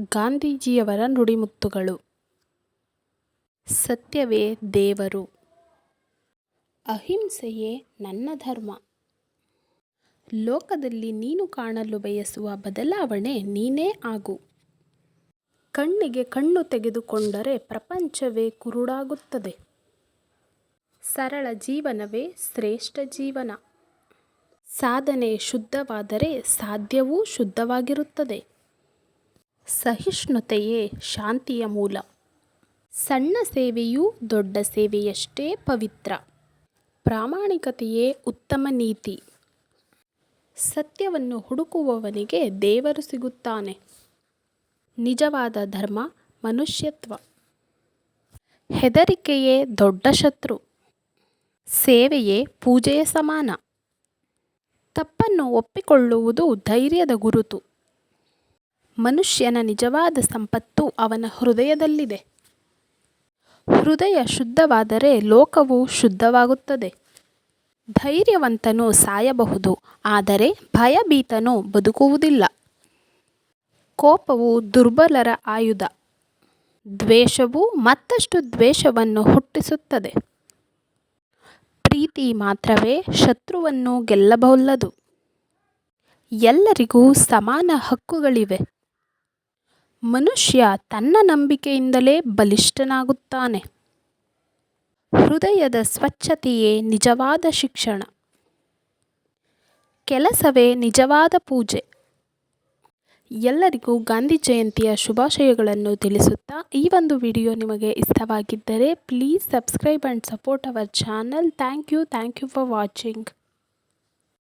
ಗಾಂಧೀಜಿಯವರ ನುಡಿಮುತ್ತುಗಳು. ಸತ್ಯವೇ ದೇವರು. ಅಹಿಂಸೆಯೇ ನನ್ನ ಧರ್ಮ. ಲೋಕದಲ್ಲಿ ನೀನು ಕಾಣಲು ಬಯಸುವ ಬದಲಾವಣೆ ನೀನೇ ಆಗು. ಕಣ್ಣಿಗೆ ಕಣ್ಣು ತೆಗೆದುಕೊಂಡರೆ ಪ್ರಪಂಚವೇ ಕುರುಡಾಗುತ್ತದೆ. ಸರಳ ಜೀವನವೇ ಶ್ರೇಷ್ಠ ಜೀವನ. ಸಾಧನೆ ಶುದ್ಧವಾದರೆ ಸಾಧ್ಯವೂ ಶುದ್ಧವಾಗಿರುತ್ತದೆ. ಸಹಿಷ್ಣುತೆಯೇ ಶಾಂತಿಯ ಮೂಲ. ಸಣ್ಣ ಸೇವೆಯೂ ದೊಡ್ಡ ಸೇವೆಯಷ್ಟೇ ಪವಿತ್ರ. ಪ್ರಾಮಾಣಿಕತೆಯೇ ಉತ್ತಮ ನೀತಿ. ಸತ್ಯವನ್ನು ಹುಡುಕುವವನಿಗೆ ದೇವರು ಸಿಗುತ್ತಾನೆ. ನಿಜವಾದ ಧರ್ಮ ಮನುಷ್ಯತ್ವ. ಹೆದರಿಕೆಯೇ ದೊಡ್ಡ ಶತ್ರು. ಸೇವೆಯೇ ಪೂಜೆಯ ಸಮಾನ. ತಪ್ಪನ್ನು ಒಪ್ಪಿಕೊಳ್ಳುವುದು ಧೈರ್ಯದ ಗುರುತು. ಮನುಷ್ಯನ ನಿಜವಾದ ಸಂಪತ್ತು ಅವನ ಹೃದಯದಲ್ಲಿದೆ. ಹೃದಯ ಶುದ್ಧವಾದರೆ ಲೋಕವು ಶುದ್ಧವಾಗುತ್ತದೆ. ಧೈರ್ಯವಂತನು ಸಾಯಬಹುದು, ಆದರೆ ಭಯಭೀತನು ಬದುಕುವುದಿಲ್ಲ. ಕೋಪವು ದುರ್ಬಲರ ಆಯುಧ. ದ್ವೇಷವು ಮತ್ತಷ್ಟು ದ್ವೇಷವನ್ನು ಹುಟ್ಟಿಸುತ್ತದೆ. ಪ್ರೀತಿ ಮಾತ್ರವೇ ಶತ್ರುವನ್ನು ಗೆಲ್ಲಬಲ್ಲದು. ಎಲ್ಲರಿಗೂ ಸಮಾನ ಹಕ್ಕುಗಳಿವೆ. ಮನುಷ್ಯ ತನ್ನ ನಂಬಿಕೆಯಿಂದಲೇ ಬಲಿಷ್ಠನಾಗುತ್ತಾನೆ. ಹೃದಯದ ಸ್ವಚ್ಛತೆಯೇ ನಿಜವಾದ ಶಿಕ್ಷಣ. ಕೆಲಸವೇ ನಿಜವಾದ ಪೂಜೆ. ಎಲ್ಲರಿಗೂ ಗಾಂಧಿ ಜಯಂತಿಯ ಶುಭಾಶಯಗಳನ್ನು ತಿಳಿಸುತ್ತಾ ಈ ಒಂದು ವಿಡಿಯೋ ನಿಮಗೆ ಇಷ್ಟವಾಗಿದ್ದರೆ please subscribe and support our channel. Thank you thank you for watching.